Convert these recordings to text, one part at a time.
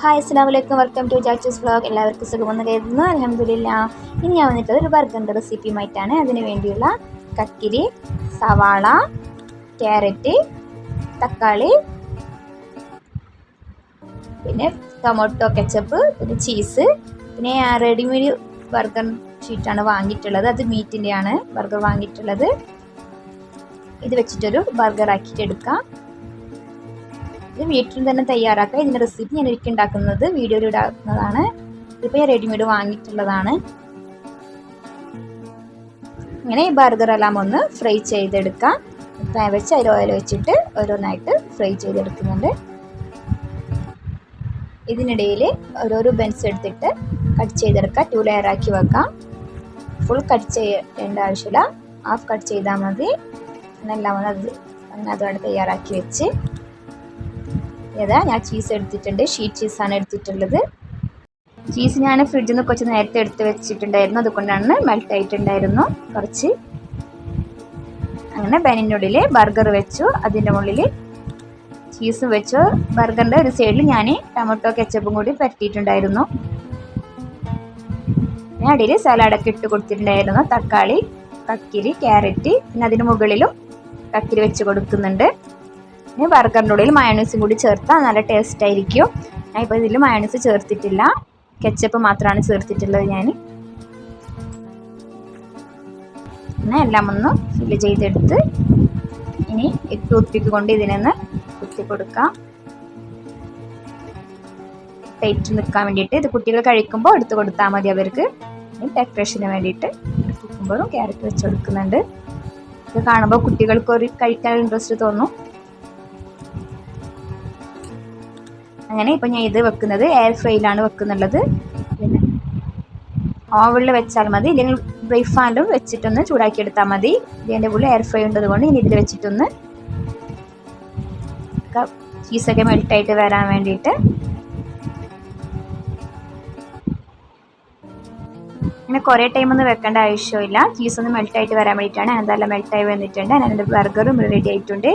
Hi അസ്സാം വലൈക്കും welcome to Chacha's vlog എല്ലാവർക്കും സുഖമെന്ന് കരുതുന്നു. അലഹമില്ല ഇനി ഞാൻ വന്നിട്ട് ഒരു ബർഗറിന്റെ റെസിപ്പിയുമായിട്ടാണ് അതിന് വേണ്ടിയുള്ള കക്കിരി സവാള ക്യാരറ്റ് തക്കാളി പിന്നെ ടൊമാറ്റോ കെച്ചപ്പ് പിന്നെ ചീസ് പിന്നെ റെഡിമെയ്ഡ് ബർഗർ ഷീറ്റാണ് വാങ്ങിയിട്ടുള്ളത്. അത് മീറ്റിന്റെയാണ് ബർഗർ വാങ്ങിയിട്ടുള്ളത്. ഇത് വെച്ചിട്ടൊരു ബർഗർ ആക്കിയിട്ട് എടുക്കാം. ഇത് വീട്ടിൽ തന്നെ തയ്യാറാക്കുക ഇതിന്റെ റെസിപ്പി ഞാൻ ഒരിക്കൽ ഉണ്ടാക്കുന്നത് വീഡിയോയിൽ ഇടാക്കുന്നതാണ് ഇതിപ്പോൾ ഞാൻ റെഡിമെയ്ഡ് വാങ്ങിയിട്ടുള്ളതാണ്. ഇങ്ങനെ ഈ ബർഗർ എല്ലാം ഒന്ന് ഫ്രൈ ചെയ്തെടുക്കാം. പാൻ വെച്ച് അതിൽ ഓയിൽ വെച്ചിട്ട് ഓരോന്നായിട്ട് ഫ്രൈ ചെയ്തെടുക്കുന്നുണ്ട്. ഇതിനിടയിൽ ഓരോരോ ബെൻസ് എടുത്തിട്ട് കട്ട് ചെയ്തെടുക്കുക ടു ലെയർ ആക്കി വെക്കാം. ഫുൾ കട്ട് ചെയ്യേണ്ട ആവശ്യമില്ല. ഹാഫ് കട്ട് ചെയ്താൽ മതി. എന്നെല്ലാം അത് അങ്ങനെ അതോടെ തയ്യാറാക്കി വെച്ച് ഏതാ ഞാൻ ചീസ് എടുത്തിട്ടുണ്ട്. ഷീറ്റ് ചീസാണ് എടുത്തിട്ടുള്ളത്. ചീസ് ഞാൻ ഫ്രിഡ്ജിൽ നിന്ന് കുറച്ച് നേരത്തെ എടുത്ത് വെച്ചിട്ടുണ്ടായിരുന്നു. അതുകൊണ്ടാണ് മെൽറ്റ് ആയിട്ടുണ്ടായിരുന്നു. കുറച്ച്. അങ്ങനെ പാനിന്റെ ഉള്ളിൽ ബർഗർ വെച്ചു. അതിന്റെ മുകളിൽ ചീസ് വെച്ചു. ബർഗറിന്റെ ഒരു സൈഡിൽ ഞാൻ ടൊമാറ്റോ കെച്ചപ്പും കൂടി പരത്തിയിട്ടുണ്ടായിരുന്നു. പിന്നെ അടിയിൽ സലാഡൊക്കെ ഇട്ട് കൊടുത്തിട്ടുണ്ടായിരുന്നു. തക്കാളി കക്കിരി ക്യാരറ്റ് പിന്നെ അതിന് മുകളിലും കക്കിരി വെച്ച് കൊടുക്കുന്നുണ്ട്. പിന്നെ ബർഗറിന്റെ ഉള്ളിൽ മയണീസും കൂടി ചേർത്താൽ നല്ല ടേസ്റ്റ് ആയിരിക്കും. ഞാൻ ഇപ്പോൾ ഇതിൽ മയണീസ് ചേർത്തിട്ടില്ല. കെച്ചപ്പ് മാത്രമാണ് ചേർത്തിട്ടുള്ളത് ഞാൻ പിന്നെ എല്ലാം ഒന്ന് ഫില്ല് ചെയ്തെടുത്ത് ഇനി ടൂത്ത് പിക്ക് കൊണ്ട് ഇതിനൊന്ന് കുത്തി കൊടുക്കാം. ടൈറ്റ് നിൽക്കാൻ വേണ്ടിയിട്ട് ഇത് കുട്ടികൾ കഴിക്കുമ്പോൾ എടുത്ത് കൊടുത്താൽ മതി അവർക്ക്. ഡെക്കറേഷന് വേണ്ടിയിട്ട് കുക്കുമ്പോഴും ക്യാരറ്റ് വെച്ച് കൊടുക്കുന്നുണ്ട്. ഇത് കാണുമ്പോൾ കുട്ടികൾക്ക് ഒരു കഴിക്കാൻ ഇൻട്രസ്റ്റ് തോന്നും. അങ്ങനെ ഇപ്പം ഞാൻ ഇത് വെക്കുന്നത് എയർ ഫ്രൈയിലാണ് വെക്കുന്നുള്ളത്. പിന്നെ ഓവനിൽ വെച്ചാൽ മതി. ഇല്ലെങ്കിൽ ബ്രേക്ക് ഫാനിലും വെച്ചിട്ടൊന്ന് ചൂടാക്കി എടുത്താൽ മതി. ഇതിന്റെ ഉള്ളിൽ എയർ ഫ്രൈ ഉണ്ടതുകൊണ്ട് ഇനി ഇതിൽ വെച്ചിട്ടൊന്ന് ചീസൊക്കെ മെൽട്ടായിട്ട് വരാൻ വേണ്ടിയിട്ട് അങ്ങനെ കുറേ ടൈമൊന്നും വെക്കേണ്ട ആവശ്യമില്ല. ചീസ് ഒന്ന് മെൽട്ടായിട്ട് വരാൻ വേണ്ടിയിട്ടാണ്. എന്തായാലും മെൽട്ടായി വന്നിട്ടുണ്ട്. എന്റെ ബർഗറും റെഡി ആയിട്ടുണ്ട്.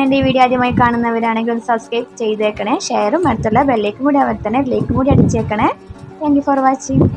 എന്റെ ഈ വീഡിയോ ആദ്യമായി കാണുന്നവരാണെങ്കിൽ ഒന്ന് സബ്സ്ക്രൈബ് ചെയ്തേക്കണേ. ഷെയറും അടുത്തുള്ള ബെല്ലേക്കും കൂടി അവർ തന്നെ ബെല്ലേക്കും കൂടി അടിച്ചേക്കണേ. Thank for watching